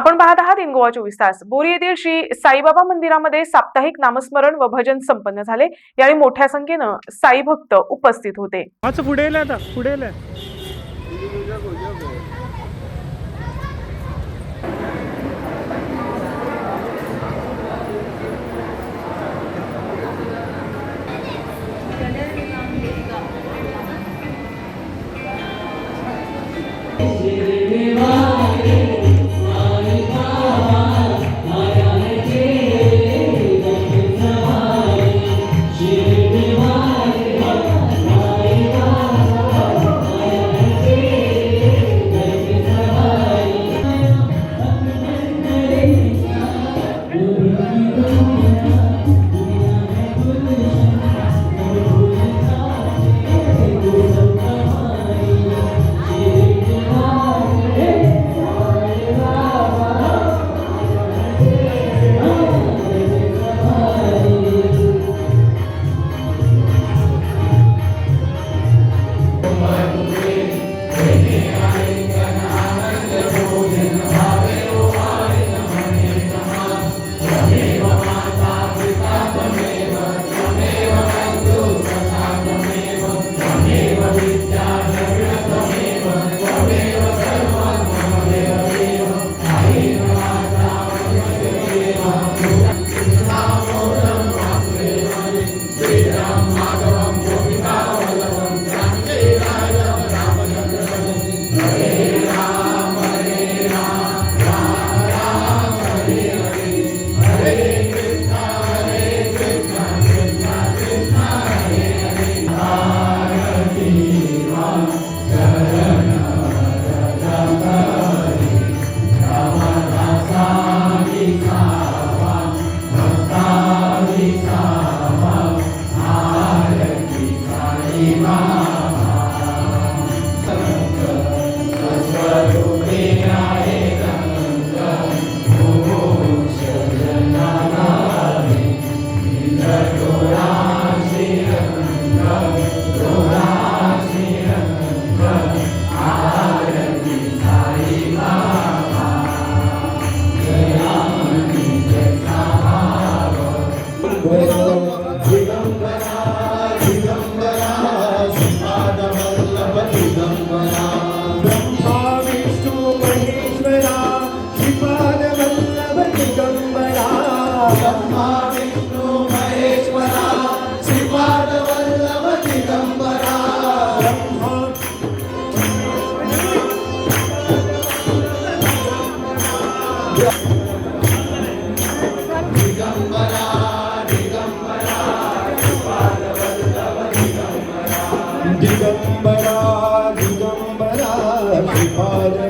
आपण पाहत आहात इन गोवा चोवीस तास. बोरी येथील श्री साईबाबा मंदिरामध्ये साप्ताहिक नामस्मरण व भजन संपन्न झाले. यावेळी मोठ्या संख्येनं साई भक्त उपस्थित होते. पुढे आता पुढे येईल ब्रह्मा Hare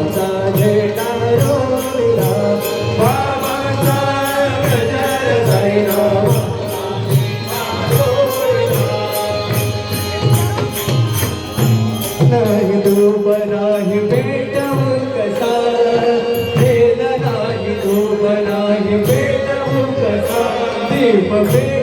manter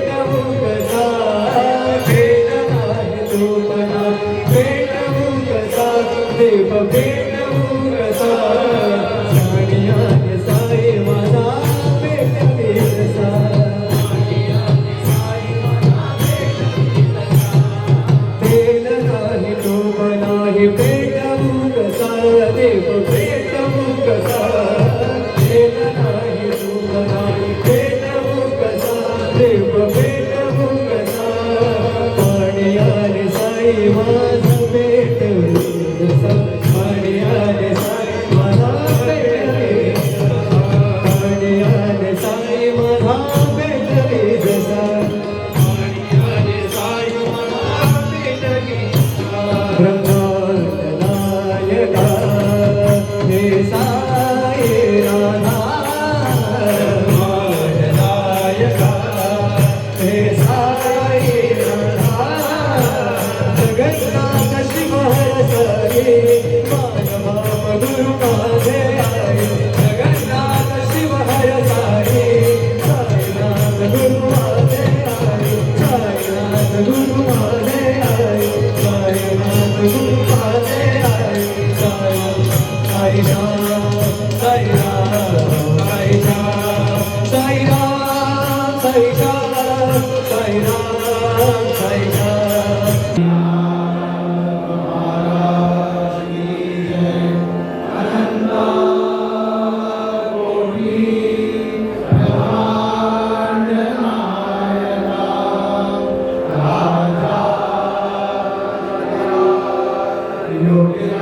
Lord,